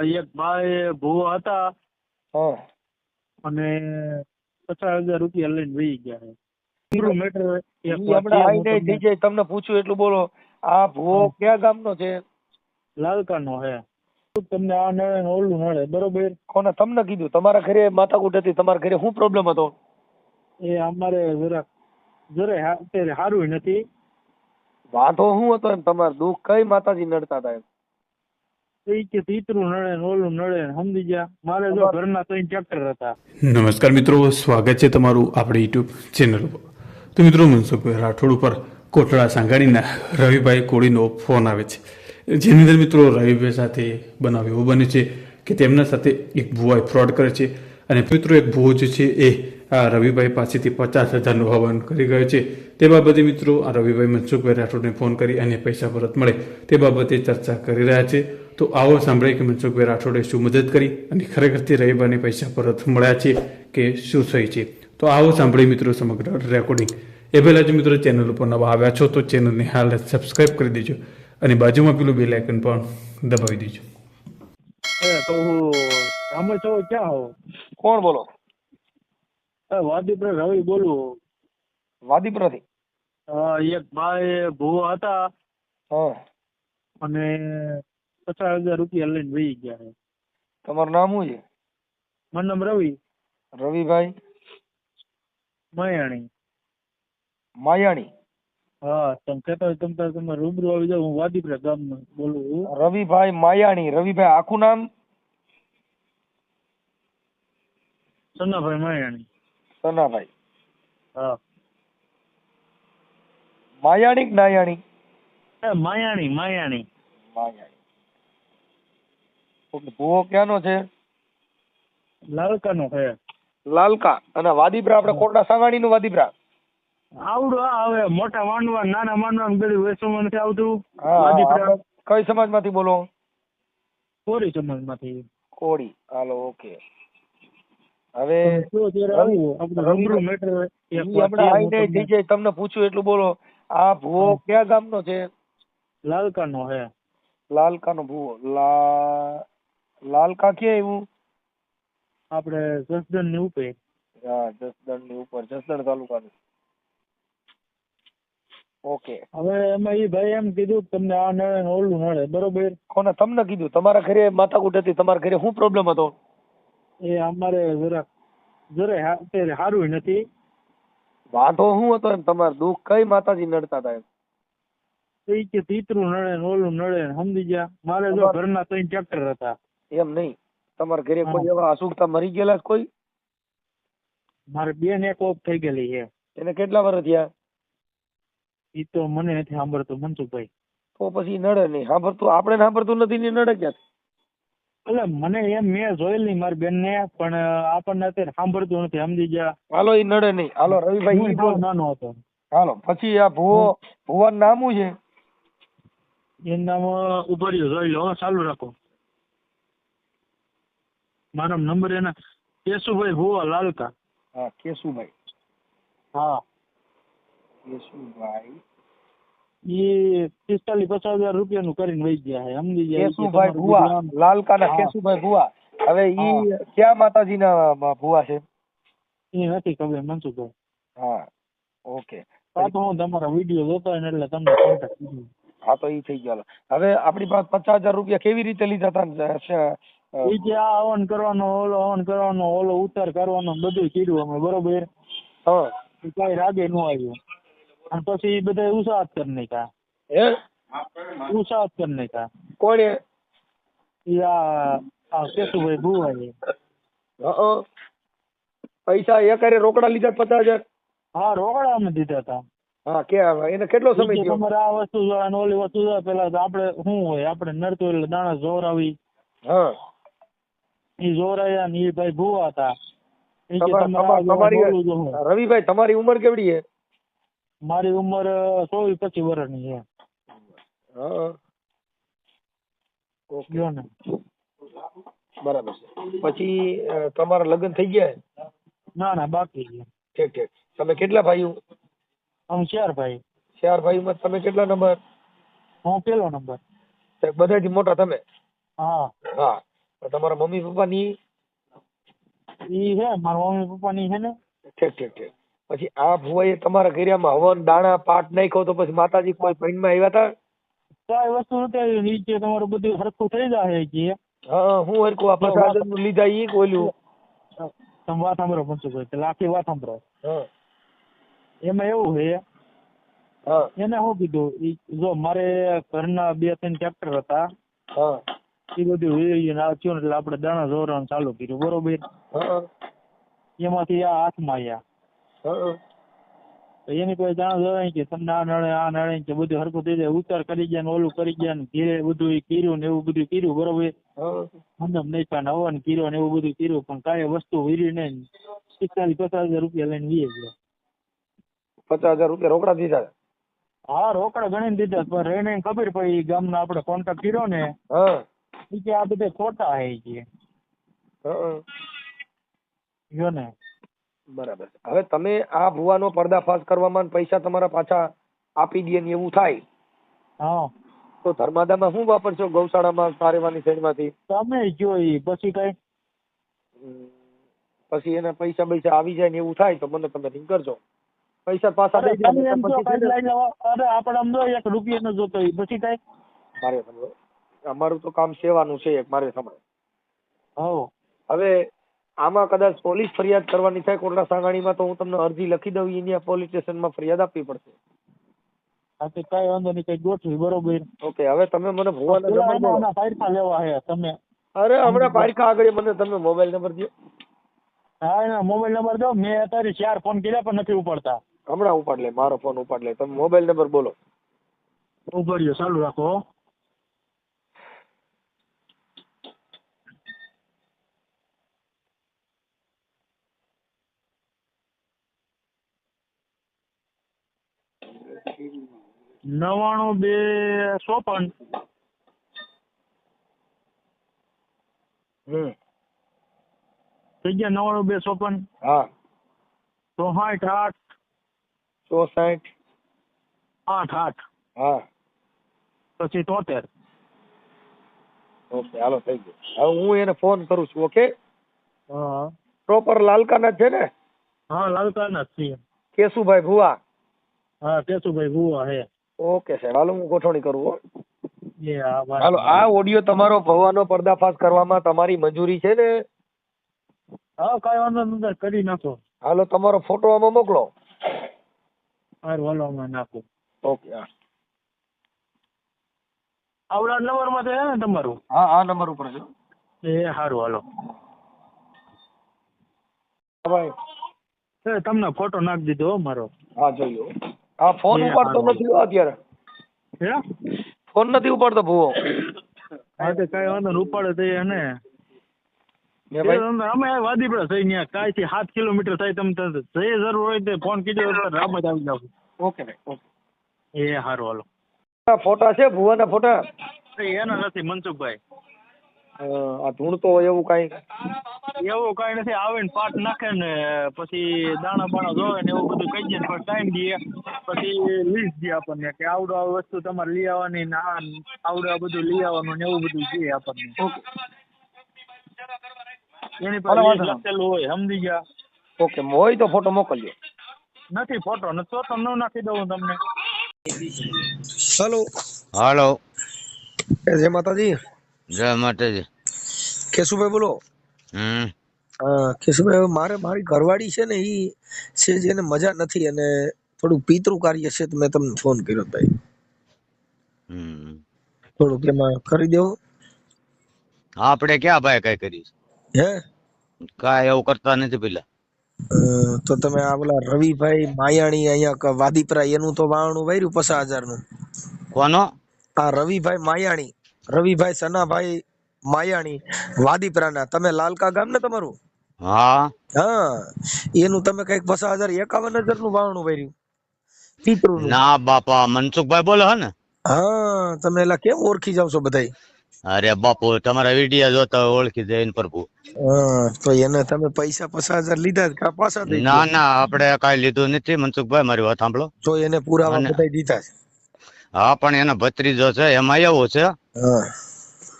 એક ભાઈ ભૂવા હતા. અને પચાસ હજાર રૂપિયા લઈને વહી ગયા કિલોમીટર છે, આઈને હું તમને પૂછ્યું એટલું બોલો આ ભૂવો કયા ગામનો છે? લાલકાનો હે. તમને આ નળે ઓલું નળે બરોબર? કોને તમને કીધું? તમારા ઘરે માથાકૂટ હતી તમારા ઘરે શું પ્રોબ્લેમ હતો? એ અમારે જરાક જરાય અત્યારે સારું નથી. વાંધો શું હતો એમ? તમારે દુઃખ કઈ માતાજી નડતા હતા એમ? નમસ્કાર મિત્રો સ્વાગત છે તમારું આપણી યુટ્યુબ ચેનલ ઉપર. તો મિત્રો મનસુખભાઈ રાઠોડ ઉપર કોટડા સાંગાણીના રવિભાઈ કોળીનો ફોન આવે છે. જેની અંદર મિત્રો રવિભાઈ સાથે બનાવ એવો બને છે કે તેમના સાથે એક ભુવાઈ ફ્રોડ કરે છે અને મિત્રો એક ભુવો જે છે એ આ રવિભાઈ પાસેથી પચાસ હજારનું હવન કરી ગયો છે. તે બાબતે મિત્રો આ રવિભાઈ મનસુખભાઈ રાઠોડને ફોન કરી અને પૈસા પરત મળે તે બાબતે ચર્ચા કરી રહ્યા છે. તો આવો સાંભળે કે મનસુખભાઈ રાઠોડે શું મદદ કરી અને ખરેખરથી રહીબાને પૈસા પરત મળ્યા છે કે શું થઈ છે? તો આવો સાંભળી મિત્રો સમગ્ર રેકોર્ડિંગ એ પહેલાં જો મિત્રો ચેનલ ઉપર નવા આવ્યા છો તો ચેનલને હાલ સબસ્ક્રાઈબ કરી દેજો અને બાજુમાં પેલું બેલ આઇકન પણ દબાવી દેજો. એ તો હું છો ક્યાં હો કોણ બોલો? એ રવિ બોલું. વાદીપુરાથી અ, એક ભાઈ ભૂવા હતા. અને પચાસ હજાર રૂપિયા લઈને વહી ગયા છે. તમારું નામ શું છે? મારું નામ રવિ. રવિભાઈ? મયાણી. માયાણી? હા તમે કહેતા હોય તમે તાર તમે રૂબરૂ આવી જાઓ હું વાદીપુરા ગામનો બોલું છું. રવિભાઈ માયાણી રવિભાઈ આખું નામ? સનાભાઈ માયાણી. સનાભાઈ. હા. માયાણી કે નાયાણી? માયાણી માયાણી. માયાણી. ભૂવો ક્યાંનો છે? લાલકાનો છે. લાલકા. અને વાદીપરા આપણે કોટડા સાંગાણી નું વાદીપરા આવડું આવે. મોટા માંડવા નાના માંડવા બધું વેચવામાં નથી આવતું. વાદીપુરા કઈ સમાજમાંથી બોલો? કોરી સમાજમાંથી. કોળી હાલો ઓકે. હવે આપણે તમને પૂછ્યું એટલું બોલો. આ ભૂવો કયા ગામનો છે? લાલકાનો હે લાલકાનો ભૂવો. લા લાલકા ક્યાં એવું આપણે જસદણની ઉપર. હા જસદણની ઉપર જસદણ તાલુકાનું. ઓકે. હવે એમાં એ ભાઈ એમ કીધું તમને આ નળે ને ઓલું નળે બરોબર? કોને? તમને કીધું? તમારા ઘરે માથાકૂટ હતી તમારા ઘરે શું પ્રોબ્લેમ હતો? એ અમારે જરાક જરાય સારું નથી. વાંધો શું હતો એમ? તમારે દુઃખ કઈ માતાજી નડતા હતા એમ? એ કે તીતરું નળે ને ઓલું નળે સમજી ગયા. મારે જો ઘરના ત્રણ ટ્રેક્ટર હતા. એમ નહીં. તમારા ઘરે કોઈ એવા અસુખતા મરી ગયેલા છે કોઈ? મારે બેન એક ઓફ થઈ ગયેલી છે. એને કેટલા વર્ષ થયા? ઈ તો મને નથી સાંભળતું મનસુખભાઈ. તો પછી નડે નહીં. સાંભળતું આપણે સાંભળતું નથી ને નડે ક્યાં એટલે મને એમ મેં જોયેલી મારી બેન ને પણ આપણને અત્યારે સાંભળતું નથી સમજી ગયા. હાલો ઈ નડે નહીં. હાલો રવિભાઈ નાનો હતો. હાલો પછી આ ભુવો ભુવાનું નામ છે? એનું નામ ઊભા રહ્યો જોઈ લો ચાલુ રાખો. મારો નંબર એના કેશુભાઈ ભુવા લાલકા. હા કેશુભાઈ. હા. કેશુભાઈ. પિસ્તાલીસ પચાસ હજાર રૂપિયાનું કરીને વહી ગયા છે. સમજી ગયા ઈ કેશુભાઈ ભુવા લાલકાના કેશુભાઈ ભુવા. હવે ઈ ક્યાં માતાજીના ભુવા છે? એ નથી ખબર મનસુખભાઈ. હા ઓકે. આ તો હું તમારા વીડિયો જોતો ને એટલે તમને કોન્ટેક્ટ હા તો ઈ થઈ ગયો. હવે આપણી પાસે પચાસ હજાર રૂપિયા કેવી રીતે લીધા હતા કે આ હવન કરવાનો ઓલો હવન કરવાનો ઓલો ઉતાર કરવાનો બધું કીધું અમે બરોબર? હા. ઈ રાગે ન આવ્યું. અને પછી ઈ બધા ઉત્સાહત કરી નાખ્યા. હે? ઉત્સાહત કરી નાખ્યા. કોણે? આ કેશુભાઈ ભુવા છે હં. પૈસા એકારે રોકડા લીધા પચાસ હજાર? હા રોકડા અમે દીધા હતા હા કે એને કેટલો સમય થયો? તમારે આ વસ્તુ જોવા ઓલી વસ્તુ જોવા પેલા આપણે શું હોય આપણે નડતું એટલે દાણા જોરાવી હા. જોરાયા ને ભાઈ ભુવા હતા. રવિભાઈ તમારી ઉંમર કેવડી છે? મારી ઉંમર ચોવીસ પચીસ વર્ષની છે. ઓકે. ને. બરાબર છે. પછી તમારા લગ્ન થઈ ગયા? ના ના બાકી છે. ઠીક ઠીક. તમે કેટલા ભાઈઓ? હું ચાર ભાઈ. ચાર ભાઈમાં તમે કેટલા નંબર? હું પેલો નંબર. બધાથી મોટા તમે? હા. હા. તમારા મમ્મી પપ્પા ની ઈ હે મારા મમ્મી પપ્પાની છે ને. ઠીક ઠીક ઠીક. પછી આ ભુવાએ તમારા ઘેરિયામાં હવન દાણા પાટ નાખ્યો તો પછી માતાજી કોઈ પૈણમાં આવ્યા હતા કઈ વસ્તુ નથી નીચે તમારું બધું સરખું થઈ જાય કે હા. હું હરકું આ પચાસનું લીધા ઈ બોલ્યું તમે વાત સાંભળો પંચુભાઈ પેલા આખી વાત સાંભળો. હા. એમાં એવું છે એને શું કીધું જો મારે ઘરના બે ત્રણ ટ્રેક્ટર હતા હા. એ બધું વેરીને ને ને એટલે આપણે દાણા જોરવાનું ચાલુ કર્યું બરોબર? એમાંથી આ હાથમાં આવ્યા એની કોઈ દાણા જોવાય કે તમને આ નળે આ નળે કે બધું હરકું થઈ જાય ઉતાર કરી ગયા ને ઓલું કરી ગયા ને ધીરે બધું કર્યું ને એવું બધું કર્યું બરોબર? હા. નહીં પણ હવન કર્યો ને એવું બધું કર્યું પણ કાંઈ વસ્તુ વીરી નહીં પિસ્તાલીસ પચાસ હજાર રૂપિયા લઈને વીએ ગયા પચાસ હજાર રૂપિયા રોકડા દીધા હા રોકડા ગણી દીધા પણ રહીને ખબર પડી ગામના આપણે કોન્ટેક્ટ કર્યો ને. હા. કે આ બધા ખોટા હે છે જો ને. બરાબર હવે તમે આ ભુવાનો પર્દાફાશ કરવામાં પૈસા તમારા પાછા આપી દે ને એવું થાય હા. તો ધર્માદામાં શું વાપરશો? ગૌશાળામાં સારેવાની સાઈડમાંથી તમે જો ઈ પછી કઈ? પછી એના પૈસા પૈસા આવી જાય ને એવું થાય તો મને તમે રિંગ કરજો. પૈસા પાછા દઈ દે તમે એમ પછી જો છે કાંઈ ને- લઈ જાઓ. અરે આપણે આમ એક રૂપિયા નો જોતો પછી કઈ? મારે અમારું તો કામ સેવાનું છે મારે સમય હો હવે આમાં કદાચ પોલીસ ફરિયાદ કરવાની થાય કોટડા સાંગાણીમાં તો હું તમને અરજી લખી દઉં અહીંયા પોલીસ સ્ટેશનમાં ફરિયાદ આપવી પડશે. હા તો કઈ વાંધો નહીં કઈ ગોઠવી બરોબર. ઓકે હવે તમે મને ભુવાના બોલો લેવા હે તમે. અરે હમણાં પારખા આગળ મને તમે મોબાઈલ નંબર દો હા એના મોબાઈલ નંબર દો મેં અત્યારે ચાર ફોન કર્યા પણ નથી ઉપાડતા. હમણાં ઉપાડ લે મારો ફોન ઉપાડ લે તમે મોબાઈલ નંબર બોલો. ઉપાડ્યો ચાલુ રાખો નવાણું બે ચોપન. થઈ ગયા નવાણું બે ચોપન. હા. ચોસાઠ આઠ. ચોસાઠ. આઠ આઠ. હા. પછી તોતેર. ઓકે હાલો થઈ ગયું. હવે હું એને ફોન કરું છું ઓકે? હા. પ્રોપર લાલકાના છે ને? હા લાલકાના જ છીએ. કેશુભાઈ ભુવા. હા કેશુભાઈ ભુવા હે. ઓકે સાહેબ હાલો હું ગોઠવણી કરું હો. હાલો આ ઓડિયો તમારો ભવાનો પર્દાફાશ કરવામાં તમારી મંજૂરી છે ને? હા કઈ વાંધો નથી કરી નાખો. હાલો તમારો ફોટો આમાં મોકલો. હારું હાલો આમાં નાખું. ઓકે હા. આવડા નંબરમાં છે ને તમારું? હા આ નંબર ઉપર છે. એ સારું હાલો. ભાઈ. તમને ફોટો નાખી દીધો મારો. હા જોઈ લો. હા ફોન ઉપાડતો નથી અત્યારે. ફોન નથી ઉપાડતો ભૂવો. હા તો કઈ વાંધો ઉપાડે તો એને અમે વાદીપડા થઈ ત્યાં કાંઈ થી સાત કિલોમીટર થાય તમે જે જરૂર હોય તે ફોન કીધો રામત આવી જાવ. ઓકે ભાઈ ઓકે. એ સારું હાલો. ફોટા છે ભુવાના ફોટા? એના નથી મનસુખભાઈ. આ ધૂણતો હોય એવું કાંઈ? એવું કઈ નથી. આવે ને પાટ નાખે ને પછી દાણા બાણા જોવે ને એવું બધું કહી દે ને પછી ટાઈમ દે. પછી લીસ્ટ દે આપણને કે આવડો આ વસ્તુ તમારે લઈ આવવાની ને આ આવડો આ બધું લઈ આવવાનું ને એવું બધું દે આપણને. ઓકે. એની પર લખેલું હોય સમજી ગયા? ઓકે હોય તો ફોટો મોકલજો. નથી ફોટો નથી તો તમને નાખી દઉં તમને. હેલો. હાલો. જય માતાજી. જય માતાજી. કેશુભાઈ બોલો? હમ. હા કેશુભાઈ મારે મારી ઘરવાળી છે ને એ છે જેને મજા નથી અને થોડુંક પિતૃ કાર્ય છે તો મેં તમને ફોન કર્યો ભાઈ. હમ. થોડુંક એમાં કરી દેવો. આપણે ક્યાં ભાઈ કઈ કરીશ હે? કાંઈ એવું કરતા નથી પેલા. તો તમે આ પેલા રવિભાઈ માયાણી અહીંયા વાદીપરા એનું તો વાવણું વાર્યું પચાસ હજારનું કોનો? આ રવિભાઈ માયાણી રવિભાઈ સનાભાઈ માયાણી વાદીપરાના તમે લાલકા ગામ ને તમારું? હા. હા. એનું તમે કંઈક પચાસ હજાર એકાવન હજારનું વાવણું ભર્યું. પિતૃનું. ના બાપા મનસુખભાઈ બોલો હે ને? હા તમે એલા કેમ ઓળખી જાવ છો બધાય? અરે બાપુ તમારા વીડિયો જોતા ઓળખી જઈને પ્રભુ. હા તો એને તમે પૈસા પચાસ હજાર લીધા કા પાછા દઈ ના ના આપણે કાઈ લીધું નથી મનસુખભાઈ મારી વાત સાંભળો. તો એને પુરાવા બતાવી દીધા છે. હા પણ એના ભત્રીજો છે એમાં એવું છે. હા.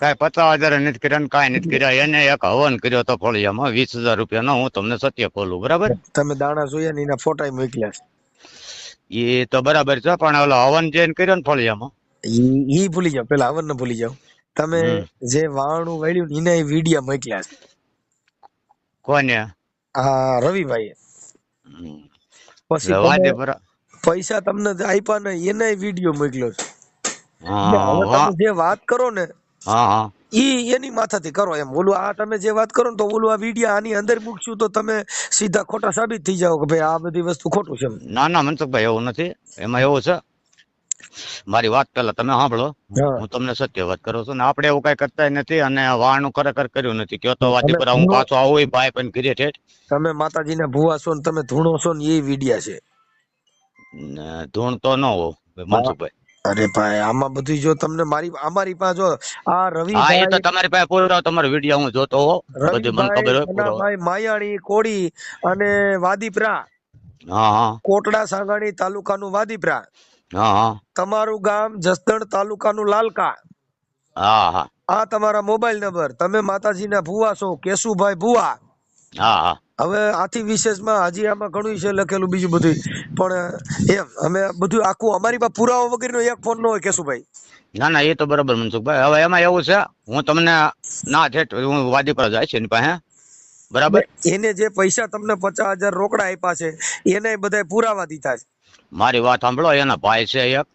કાંઈ પચાસ હજાર નથી કર્યા ને કાંઈ નથી કર્યા. એને એક હવન કર્યો તો ફળિયામાં વીસ હજાર રૂપિયાનો હું તમને સત્ય ખોલું બરાબર? તમે દાણા જોયા ને એના ફોટા મોકલ્યા છે. એ તો બરાબર છે પણ ઓલો હવન જઈને કર્યો ને ફળિયામાં ઈ ભૂલી જાવ પેલા આવન ભૂલી જાવ તમે જે વાણું વાળ્યું ને એના વિડીયા મોકલ્યા છે. કોને? હા રવિભાઈ પછી પૈસા તમને જે આપ્યા ને એને વીડિયો મોકલ્યો છે. જે વાત કરો ને હા હા. ઈ એની માથાથી કરો એમ. ઓલું આ તમે જે વાત કરો ને તો ઓલું આ વિડિયા આની અંદર મૂકશું તો તમે સીધા ખોટા સાબિત થઈ જાઓ કે ભાઈ આ બધી વસ્તુ ખોટું છે ના ના મનસુખભાઈ એવું નથી. એમાં એવું છે. મારી વાત પેલા તમે સાંભળો. હું. તમને સત્ય વાત કરું છું. ને આપણે એવું કઈ કરતા નથી અને વાણું ખરેખર કર્યું નથી. કયો તો વાતી પર હું હું- પાછો આવું ભાઈ પણ ઘીરે ઠેઠ. તમે માતાજીને ભુવા છો ને તમે ધૂણો છો ને એ વિડિયા છે. ધૂણ તો ન હોવ મનસુખભાઈ. અરે ભાઈ આમાં બધું જો તમને મારી અમારી પાસે જો આ હા એ તો તમારી પાસે પૂરો તમારો વિડિયો હું જોતો હો બધું મને ખબર હોય પૂરો. ભાઈ માયાણી કોડી અને વાદીપરા. હા હા. કોટડા સાંગાણી તાલુકાનું વાદીપરા. હા હા. તમારું ગામ જસદણ તાલુકાનું લાલકા. હા હા. આ તમારા મોબાઈલ નંબર. તમે માતાજીના ભુવા છો કેશુભાઈ ભુવા. હા હા. હવે આથી વિશેષમાં હજી આમાં ઘણું છે લખેલું બીજું બધું. પણ એમ અમે બધું આખું અમારી પાસે પુરાવો વગેરેનો એક ફોન નો હોય કેશુભાઈ ના ના એ તો બરાબર મનસુખભાઈ. હવે એમાં એવું છે હું તમને ના ઠેઠ હું વાદી પર જાય છે એની પાસે બરાબર? એને જે પૈસા તમને પચાસ હજાર રોકડા આપ્યા છે એને બધા પુરાવા દીધા છે. મારી વાત સાંભળો એના ભાઈ છે એક.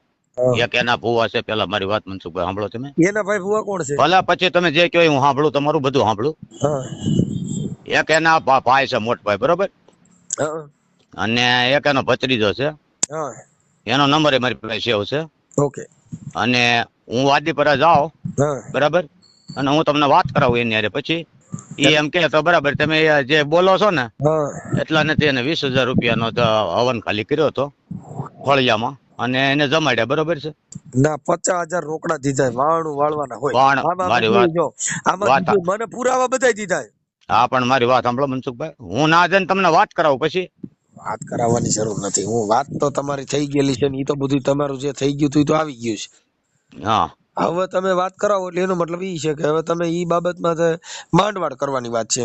એક એના ભુવા છે પેલા મારી વાત મનસુખભાઈ સાંભળો તમે. એના ભાઈ ભુવા કોણ છે? ભલા પછી તમે જે કહો હું સાંભળું તમારું બધું સાંભળું. એક એના ભાઈ છે મોટભાઈ બરોબર? અને એક એનો ભત્રીજો છે. એનો નંબર એ મારી પાસે સેવ છે. ઓકે. અને હું વાદીપરા જાઉં બરાબર? અને હું તમને વાત કરાવું એની હારે પછી. એ એમ કે તો બરાબર તમે જે બોલો છો ને એટલા નથી એને વીસ હજાર રૂપિયાનો હવન ખાલી કર્યો હતો ફળિયામાં. અને એને જમાડ્યા બરોબર છે? ના પચાસ હજાર રોકડા દીધા વાળું વાળવાના હોય. મારી વાત- મને પુરાવા બધાય દીધા. હા પણ મારી વાત સાંભળો મનસુખભાઈ. હું ના જઈને તમને વાત કરાવું પછી. વાત કરાવવાની જરૂર નથી. હું વાત તો તમારી થઈ ગયેલી છે ને એ તો બધું તમારું જે થઈ ગયું હતું તો આવી ગયું છે. હા. હવે તમે વાત કરાવો એટલે એનો મતલબ એ છે કે હવે તમે એ બાબતમાં માંડવાડ કરવાની વાત છે.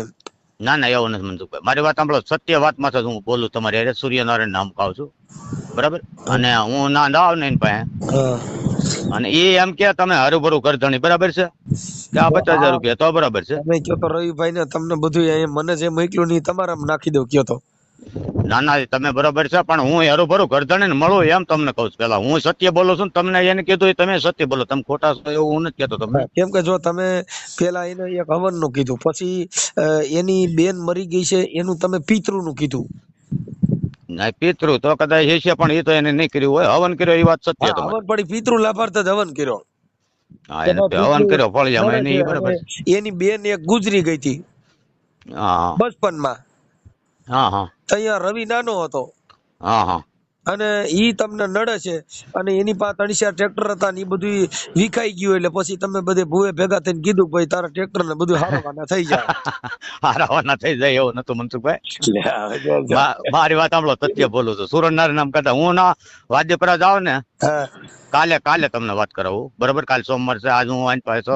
ના ના, એવું નથી મનસુખભાઈ. મારી વાત સાંભળો, સત્ય વાતમાં જ હું બોલું તમારે અરે સૂર્યનારાયણ નામ કહું છું. બરાબર? અને હું ના, ને એની પાસે અને એ એમ કે તમે હરુભરું કરધણી, બરાબર છે? કે આ પચાસ હજાર રૂપિયા તો બરાબર છે. તમે કયો તો રવિભાઈ ને તમને બધું મને જે મોકલ્યું નહીં ઈ નાખી દઉં, કયો તો. ના ના તમે બરાબર છે પણ હું હરુભરું ને મળું એમ તમને કહું છું. પેલા હું સત્ય બોલું છું તમને એને કીધું એ તમે સત્ય બોલો. તમે ખોટા છો એવું હું નથી કહેતો તમને. કેમ કે જો તમે પેલા એને એક હવનનું કીધું પછી એની બેન મરી ગઈ છે એનું તમે પિતૃનું કીધું. ના પિતૃ તો કદાચ એ છે પણ એ તો એને નહીં કર્યું હોય. હવન કર્યો એ વાત સત્ય હવન પડી પિતૃ લાભાર્થ જ હવન કર્યો. હા એને હવન કર્યો ફળિયામાં એને બરાબર એની બેન એક ગુજરી ગઈ હતી. બચપનમાં. હા હા. ત્યાં રવિ નાનો હતો. હા હા. અને ઈ તમને નડે છે. અને એની પાસે ત્રણ ટ્રેક્ટર હતા ને એ બધું વિખાઈ ગયું એટલે પછી તમે બધે ભૂવે ભેગા થઈને કીધું ભાઈ તારા ટ્રેક્ટર ને બધું હારવાના થઈ જાય. હારવાના થઈ જાય એવું નતું મનસુખભાઈ? મારી વાત સાંભળો સત્ય બોલું છું. સુરનાર નામ કરતા હું ના વાદ્યપરા જાઉં ને કાલે કાલે તમને વાત કરાવું. બરોબર કાલે સોમવાર છે. આજ હું આની પાસે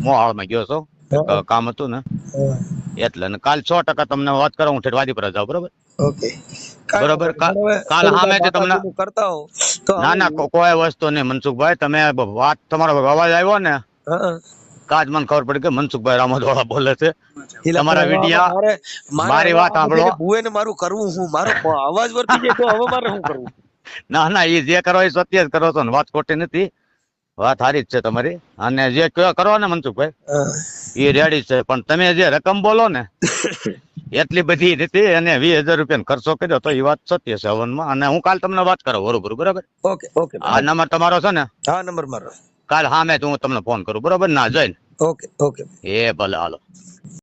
મોહાળમાં ગયો છું. કામ હતું ને? એટલે ને કાલ સો ટકા તમને વાત કરો હું ઠેઠ વાદીપરા જાઉં બરોબર? ઓકે. બરોબર. કાલ થોડુંક સામેથી તમને- કરતા હો ના ના કોઈ વસ્તુ નહીં મનસુખભાઈ તમે વાત તમારો અવાજ આવ્યો ને? કાજ મને ખબર પડી કે મનસુખભાઈ રામોદવાળા બોલે છે. તમારા વિડિયા મારે- વાત સાંભળો. બધાને ભૂવેને મારું કરવું હું? મારો અવાજ વર્તી જાય તો હવે મારે શું કરવું? ના ના એ જે કરો એ સત્ય જ કરો છો ને વાત ખોટી નથી. વાત સારી જ છે તમારી. અને જે કયો કરો ને મનસુખભાઈ એ રેડી છે. પણ તમે જે રકમ બોલો ને એટલી બધી નથી અને વીસ હજાર રૂપિયા ખર્ચો કર્યો તો એ વાત સત્ય છે હવનમાં. અને હું કાલ તમને વાત કરું બરોબર બરોબર? ઓકે ઓકે આ નંબર તમારો છે ને? હા નંબર મારો. કાલ સામે હું તમને ફોન કરું બરોબર? ના જઈને. Okay okay. એ ભલે હાલો.